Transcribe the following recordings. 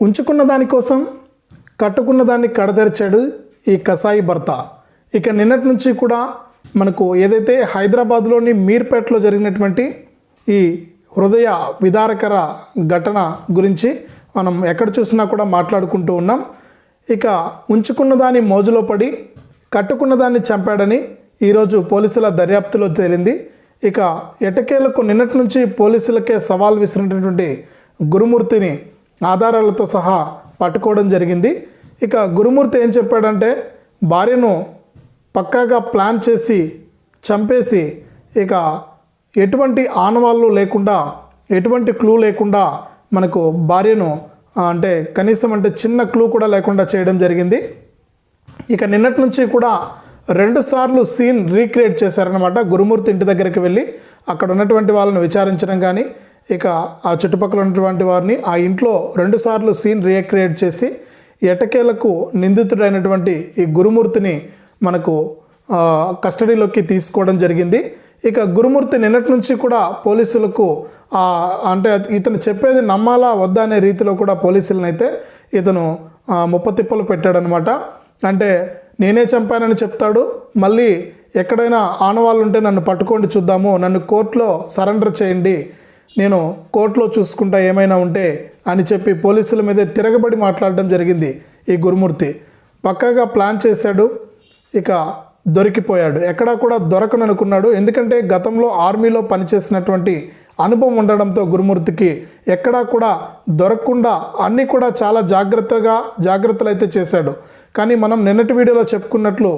ఉంచుకున్న దానికోసం కట్టుకున్న దాన్ని కడతెరిచాడు ఈ కసాయి భర్త. ఇక నిన్నటి నుంచి కూడా మనకు ఏదైతే హైదరాబాద్లోని మీర్పేటలో జరిగినటువంటి ఈ హృదయ విదారకర ఘటన గురించి మనం ఎక్కడ చూసినా కూడా మాట్లాడుకుంటూ ఉన్నాం. ఇక ఉంచుకున్న దాని మోజులో పడి కట్టుకున్న దాన్ని చంపాడని ఈరోజు పోలీసుల దర్యాప్తులో తేలింది. ఇక ఎటకేలకు నిన్నటి నుంచి పోలీసులకే సవాల్ విసిరినటువంటి గురుమూర్తిని ఆధారాలతో సహా పట్టుకోవడం జరిగింది. ఇక గురుమూర్తి ఏం చెప్పాడంటే భార్యను పక్కాగా ప్లాన్ చేసి చంపేసి ఇక ఎటువంటి ఆనవాళ్ళు లేకుండా ఎటువంటి క్లూ లేకుండా మనకు భార్యను అంటే కనీసం అంటే చిన్న క్లూ కూడా లేకుండా చేయడం జరిగింది. ఇక నిన్నటి నుంచి కూడా రెండు సార్లు సీన్ రీక్రియేట్ చేశారనమాట గురుమూర్తి ఇంటి దగ్గరికి వెళ్ళి. అక్కడ ఉన్నటువంటి వాళ్ళని విచారించడం కానీ ఇక ఆ చుట్టుపక్కల ఉన్నటువంటి వారిని ఆ ఇంట్లో రెండు సార్లు సీన్ రీక్రియేట్ చేసి ఎటకేలకు నిందితుడైనటువంటి ఈ గురుమూర్తిని మనకు కస్టడీలోకి తీసుకోవడం జరిగింది. ఇక గురుమూర్తి నిన్నటి నుంచి కూడా పోలీసులకు అంటే ఇతను చెప్పేది నమ్మాలా వద్దా అనే రీతిలో కూడా పోలీసులను అయితే ఇతను ముప్పతిప్పలు పెట్టాడనమాట అంటే నేనే చంపానని చెప్తాడు మళ్ళీ ఎక్కడైనా ఆనవాళ్ళు ఉంటే నన్ను పట్టుకోండి చూద్దాము నన్ను కోర్టులో సరెండర్ చేయండి నేను కోర్టులో చూసుకుంటా ఏమైనా ఉంటే అని చెప్పి పోలీసుల మీదే తిరగబడి మాట్లాడడం జరిగింది ఈ గురుమూర్తి. పక్కాగా ప్లాన్ చేశాడు ఇక దొరికిపోయాడు. ఎక్కడా కూడా దొరకననుకున్నాడు. ఎందుకంటే గతంలో ఆర్మీలో పనిచేసినటువంటి అనుభవం ఉండడంతో గురుమూర్తికి ఎక్కడా కూడా దొరకకుండా అన్నీ కూడా చాలా జాగ్రత్తగా జాగ్రత్తలు అయితే చేశాడు. కానీ మనం నిన్నటి వీడియోలో చెప్పుకున్నట్లు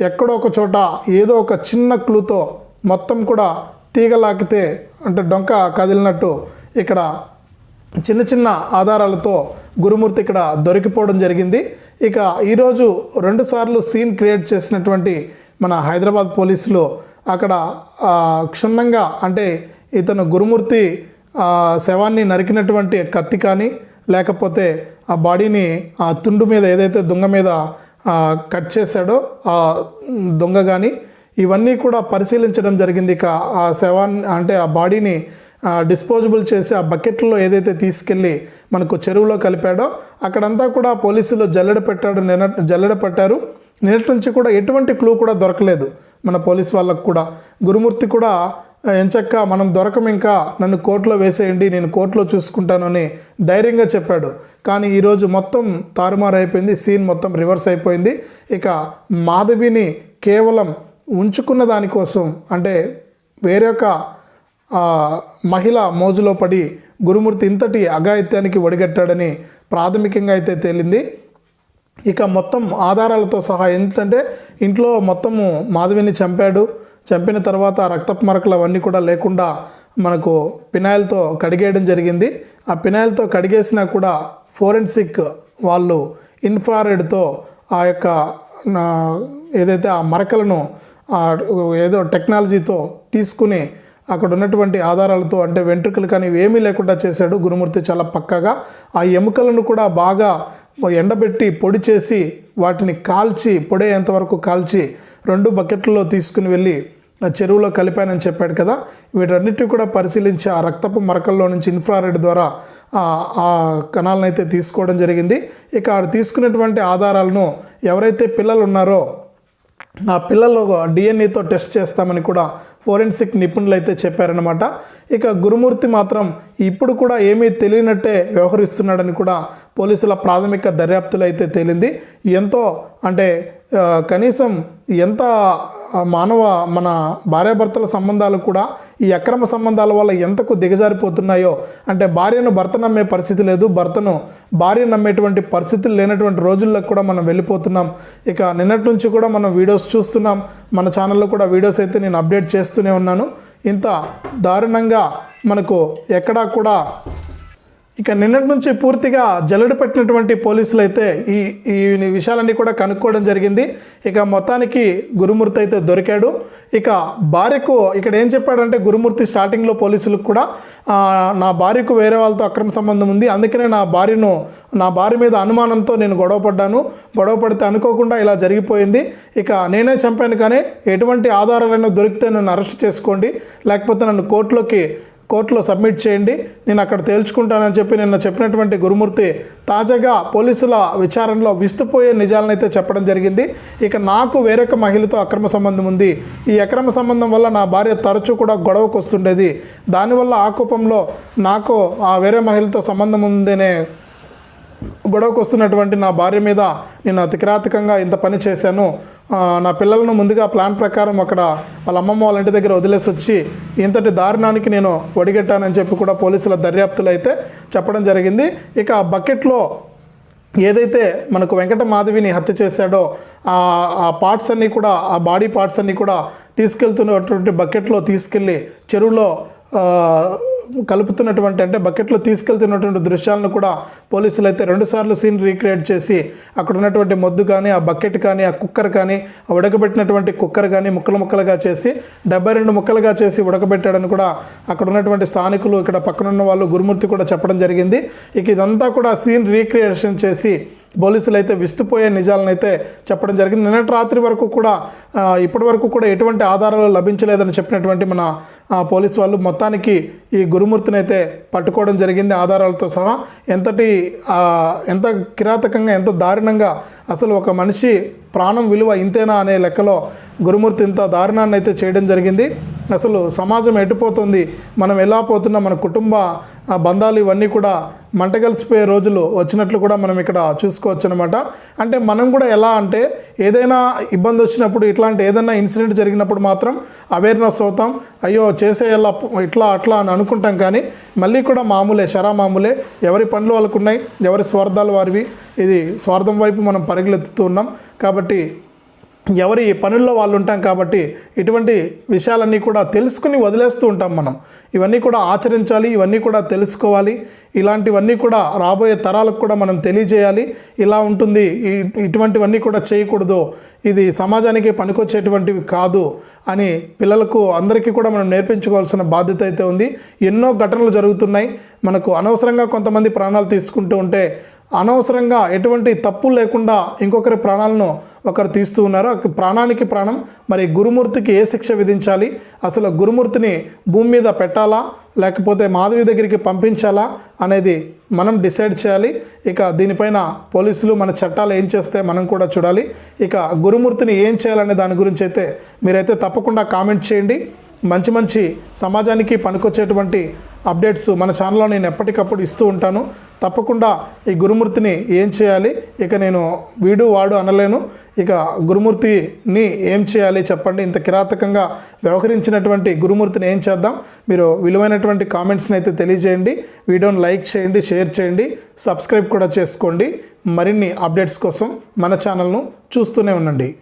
ఎక్కడో ఒక చోట ఏదో ఒక చిన్న క్లూతో మొత్తం కూడా తీగలాకితే అంటే డొంక కదిలినట్టు ఇక్కడ చిన్న చిన్న ఆధారాలతో గురుమూర్తి ఇక్కడ దొరికిపోవడం జరిగింది. ఇక ఈరోజు రెండుసార్లు సీన్ క్రియేట్ చేసినటువంటి మన హైదరాబాద్ పోలీసులు అక్కడ క్షుణ్ణంగా అంటే ఇతను గురుమూర్తి శవాన్ని నరికినటువంటి కత్తి కానీ లేకపోతే ఆ బాడీని ఆ తుండు మీద ఏదైతే దొంగ మీద కట్ చేశాడో ఆ దొంగ కానీ ఇవన్నీ కూడా పరిశీలించడం జరిగింది. ఇక ఆ శవాన్ని అంటే ఆ బాడీని డిస్పోజబుల్ చేసి ఆ బకెట్లో ఏదైతే తీసుకెళ్ళి మనకు చెరువులో కలిపాడో అక్కడంతా కూడా పోలీసులు జల్లెడ పెట్టాడు నిన్న జల్లెడ పెట్టారు. నిన్నటి నుంచి కూడా ఎటువంటి క్లూ కూడా దొరకలేదు మన పోలీస్ వాళ్ళకు కూడా. గురుమూర్తి కూడా ఎంచక్క మనం దొరకం ఇంకా నన్ను కోర్టులో వేసేయండి నేను కోర్టులో చూసుకుంటాను అని ధైర్యంగా చెప్పాడు. కానీ ఈరోజు మొత్తం తారుమారు అయిపోయింది సీన్ మొత్తం రివర్స్ అయిపోయింది. ఇక మాధవిని కేవలం ఉంచుకున్న దానికోసం అంటే వేరొక మహిళ మోజులో పడి గురుమూర్తి ఇంతటి అఘాయిత్యానికి ఒడిగట్టాడని ప్రాథమికంగా అయితే తేలింది. ఇక మొత్తం ఆధారాలతో సహా ఏంటంటే ఇంట్లో మొత్తము మాధవిని చంపాడు. చంపిన తర్వాత రక్తపు మరకలు అవన్నీ కూడా లేకుండా మనకు పినాయిల్తో కడిగేయడం జరిగింది. ఆ పినాయిల్తో కడిగేసినా కూడా ఫోరెన్సిక్ వాళ్ళు ఇన్ఫ్రారెడ్తో ఆ యొక్క ఏదైతే ఆ మరకలను ఏదో టెక్నాలజీతో తీసుకుని అక్కడ ఉన్నటువంటి ఆధారాలతో అంటే వెంట్రుకలు కానీ ఏమీ లేకుండా చేశాడు గురుమూర్తి చాలా పక్కగా. ఆ ఎముకలను కూడా బాగా ఎండబెట్టి పొడి చేసి వాటిని కాల్చి పొడేంత వరకు కాల్చి రెండు బకెట్లలో తీసుకుని వెళ్ళి ఆ చెరువులో కలిపానని చెప్పాడు కదా. వీటన్నిటిని కూడా పరిశీలించి ఆ రక్తపు మరకల్లో నుంచి ఇన్ఫ్రారెడ్ ద్వారా ఆ కణాలను అయితే తీసుకోవడం జరిగింది. ఇక ఆడ తీసుకున్నటువంటి ఆధారాలను ఎవరైతే పిల్లలు ఉన్నారో ఆ పిల్లలు డిఎన్ఏతో టెస్ట్ చేస్తామని కూడా ఫోరెన్సిక్ నిపుణులు అయితే చెప్పారనమాట ఇక గురుమూర్తి మాత్రం ఇప్పుడు కూడా ఏమీ తెలియనట్టే వ్యవహరిస్తున్నాడని కూడా పోలీసుల ప్రాథమిక దర్యాప్తులు అయితే తేలింది. ఎంతో అంటే కనీసం ఎంత మానవ మన భార్యాభర్తల సంబంధాలు కూడా ఈ అక్రమ సంబంధాల వల్ల ఎంతకు దిగజారిపోతున్నాయో అంటే భార్యను భర్త నమ్మే పరిస్థితి లేదు భర్తను భార్య నమ్మేటువంటి పరిస్థితులు లేనటువంటి రోజుల్లో కూడా మనం వెళ్ళిపోతున్నాం. ఇక నిన్నటి నుంచి కూడా మనం వీడియోస్ చూస్తున్నాం. మన ఛానల్లో కూడా వీడియోస్ అయితే నేను అప్డేట్ చేస్తూనే ఉన్నాను. ఇంత దారుణంగా మనకు ఎక్కడా కూడా ఇక నిన్నటి నుంచి పూర్తిగా జల్లెడ పెట్టినటువంటి పోలీసులు అయితే ఈ ఈ విషయాలన్నీ కూడా కనుక్కోవడం జరిగింది. ఇక మొత్తానికి గురుమూర్తి అయితే దొరికాడు. ఇక భార్యకు ఇక్కడ ఏం చెప్పాడంటే గురుమూర్తి స్టార్టింగ్లో పోలీసులకు కూడా నా భార్యకు వేరే వాళ్ళతో అక్రమ సంబంధం ఉంది. అందుకనే నా భార్యను నా భార్య మీద అనుమానంతో నేను గొడవ పడ్డాను. గొడవ పడితే అనుకోకుండా ఇలా జరిగిపోయింది. ఇక నేనే చంపాను కానీ ఎటువంటి ఆధారాలైనా దొరికితే నన్ను అరెస్ట్ చేసుకోండి. లేకపోతే నన్ను కోర్టులోకి కోర్టులో సబ్మిట్ చేయండి. నేను అక్కడ తేల్చుకుంటానని చెప్పి నిన్న చెప్పినటువంటి గురుమూర్తి తాజాగా పోలీసుల విచారణలో విస్తుపోయే నిజాలనైతే చెప్పడం జరిగింది. ఇక నాకు వేరొక మహిళతో అక్రమ సంబంధం ఉంది. ఈ అక్రమ సంబంధం వల్ల నా భార్య తరచూ కూడా గొడవకు వస్తుండేది. దానివల్ల ఆ కోపంలో నాకు ఆ వేరే మహిళతో సంబంధం ఉందనే గొడవకు వస్తున్నటువంటి నా భార్య మీద నేను అతికిరాతకంగా ఇంత పని చేశాను. నా పిల్లలను ముందుగా ప్లాన్ ప్రకారం అక్కడ వాళ్ళ అమ్మమ్మ వాళ్ళ ఇంటి దగ్గర వదిలేసి వచ్చి ఇంతటి దారుణానికి నేను ఒడిగట్టానని చెప్పి కూడా పోలీసుల దర్యాప్తులు అయితే చెప్పడం జరిగింది. ఇక ఆ బకెట్లో ఏదైతే మనకు వెంకట మాధవిని హత్య చేశాడో ఆ ఆ పార్ట్స్ అన్నీ కూడా ఆ బాడీ పార్ట్స్ అన్నీ కూడా తీసుకెళ్తున్నటువంటి బకెట్లో తీసుకెళ్ళి చెరువులో కలుపుతున్నటువంటి అంటే బకెట్లో తీసుకెళ్తున్నటువంటి దృశ్యాలను కూడా పోలీసులు అయితే రెండుసార్లు సీన్ రీక్రియేట్ చేసి అక్కడ ఉన్నటువంటి మొద్దు కానీ ఆ బకెట్ కానీ ఆ కుక్కర్ కానీ ఆ ఉడకబెట్టినటువంటి కుక్కర్ కానీ ముక్కలు ముక్కలుగా చేసి డెబ్బై రెండు ముక్కలుగా చేసి ఉడకబెట్టాడని కూడా అక్కడ ఉన్నటువంటి స్థానికులు ఇక్కడ పక్కనున్న వాళ్ళు గురుమూర్తి కూడా చెప్పడం జరిగింది. ఇక ఇదంతా కూడా సీన్ రీక్రియేషన్ చేసి పోలీసులు అయితే విస్తుపోయే నిజాలనైతే చెప్పడం జరిగింది. నిన్నటి రాత్రి వరకు కూడా ఇప్పటి వరకు కూడా ఎటువంటి ఆధారాలు లభించలేదని చెప్పినటువంటి మన పోలీసు వాళ్ళు మొత్తానికి ఈ గురుమూర్తిని అయితే పట్టుకోవడం జరిగింది ఆధారాలతో సహా. ఎంతటి ఎంత కిరాతకంగా ఎంత దారుణంగా అసలు ఒక మనిషి ప్రాణం విలువ ఇంతేనా అనే లెక్కలో గురుమూర్తి ఇంత దారుణాన్ని అయితే చేయడం జరిగింది. అసలు సమాజం ఎటుపోతుంది? మనం ఎలా పోతున్నా? మన కుటుంబ ఆ, బంధాలు ఇవన్నీ కూడా మంటగలిసిపోయే రోజులు వచ్చినట్లు కూడా మనం ఇక్కడ చూసుకోవచ్చు అనమాట అంటే మనం కూడా ఎలా అంటే ఏదైనా ఇబ్బంది వచ్చినప్పుడు ఇట్లాంటి ఏదైనా ఇన్సిడెంట్ జరిగినప్పుడు మాత్రం అవేర్నెస్ అవుతాం. అయ్యో చేసేయాల ఇట్లా అట్లా అని అనుకుంటాం కానీ మళ్ళీ కూడా మామూలే షరా మామూలే. ఎవరి పనులు వాళ్ళకున్నాయి ఎవరి స్వార్థాలు వారివి. ఇది స్వార్థం వైపు మనం పరిగెలెత్తుతూ ఉన్నాం. కాబట్టి ఎవరి పనుల్లో వాళ్ళు ఉంటాం కాబట్టి ఇటువంటి విషయాలన్నీ కూడా తెలుసుకుని వదిలేస్తూ ఉంటాం మనం. ఇవన్నీ కూడా ఆచరించాలి ఇవన్నీ కూడా తెలుసుకోవాలి. ఇలాంటివన్నీ కూడా రాబోయే తరాలకు కూడా మనం తెలియజేయాలి. ఇలా ఉంటుంది ఇటువంటివన్నీ కూడా చేయకూడదు. ఇది సమాజానికి పనికొచ్చేటువంటివి కాదు అని పిల్లలకు అందరికీ కూడా మనం నేర్పించుకోవాల్సిన బాధ్యత అయితే ఉంది. ఎన్నో ఘటనలు జరుగుతున్నాయి. మనకు అనవసరంగా కొంతమంది ప్రాణాలు తీసుకుంటూ ఉంటే అనవసరంగా ఎటువంటి తప్పు లేకుండా ఇంకొకరి ప్రాణాలను ఒకరు తీస్తూ ఉన్నారు. ప్రాణానికి ప్రాణం మరి గురుమూర్తికి ఏ శిక్ష విధించాలి? అసలు గురుమూర్తిని భూమి మీద పెట్టాలా? లేకపోతే మాధవి దగ్గరికి పంపించాలా? అనేది మనం డిసైడ్ చేయాలి. ఇక దీనిపైన పోలీసులు మన చట్టాలు ఏం చేస్తే మనం కూడా చూడాలి. ఇక గురుమూర్తిని ఏం చేయాలనే దాని గురించి అయితే మీరైతే తప్పకుండా కామెంట్ చేయండి. మంచి మంచి సమాజానికి పనికొచ్చేటువంటి అప్డేట్స్ మన ఛానల్లో నేను ఎప్పటికప్పుడు ఇస్తూ ఉంటాను. తప్పకుండా ఈ గురుమూర్తిని ఏం చేయాలి? ఇక నేను వీడు వాడు అనలేను. ఇక గురుమూర్తిని ఏం చేయాలి చెప్పండి. ఇంత కిరాతకంగా వ్యవహరించినటువంటి గురుమూర్తిని ఏం చేద్దాం? మీరు విలువైనటువంటి కామెంట్స్ని అయితే తెలియజేయండి. వీడియోని లైక్ చేయండి షేర్ చేయండి సబ్స్క్రైబ్ కూడా చేసుకోండి. మరిన్ని అప్డేట్స్ కోసం మన ఛానల్ను చూస్తూనే ఉండండి.